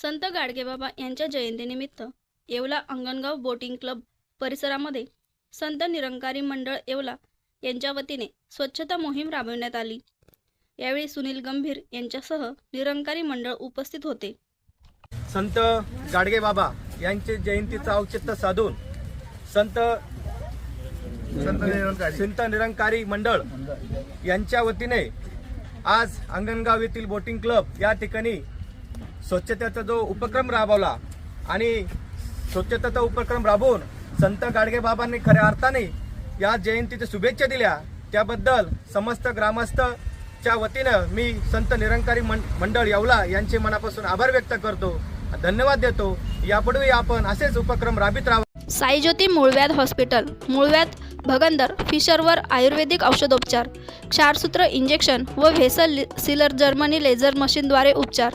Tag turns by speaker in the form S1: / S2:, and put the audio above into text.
S1: संत गाडगेबाबा यांच्या जयंतीनिमित्त Yeola Angangaon boating club परिसरामध्ये संत निरंकारी मंडळ येवला यांच्या वतीने स्वच्छता मोहीम राबविण्यात आली यावेळी सुनील गंभीर यांच्यासह निरंकारी मंडळ उपस्थित होते
S2: संत गाडगे बाबा यांचे जयंतीचं औचित्य साधून संत
S3: संत निरंकारी.
S2: संत निरंकारी मंडळ यांच्या वतीने आज अंगणगाव येथील बोटिंग क्लब या ठिकाणी स्वच्छतेचा जो उपक्रम राबवला आणि स्वच्छतेचा उपक्रम राबवून संत गाडगे बाबांनी खऱ्या अर्थाने या जयंतीच्या शुभेच्छा दिल्या. त्याबद्दल समस्त ग्रामस्थच्या वतीनं मी संत निरंकारी मंडळ येवला यांचे मनापासून आभार व्यक्त करतो. धन्यवाद देतो. यापुढेही आपण असेच उपक्रम राबित राहा
S1: साईज्योती मूळव्याध हॉस्पिटल मूळव्याध भगंदर फिशरवर आयुर्वेदिक औषधोपचार क्षारसूत्र इंजेक्शन व व्हेसल सिलर जर्मनी लेझर मशीनद्वारे उपचार.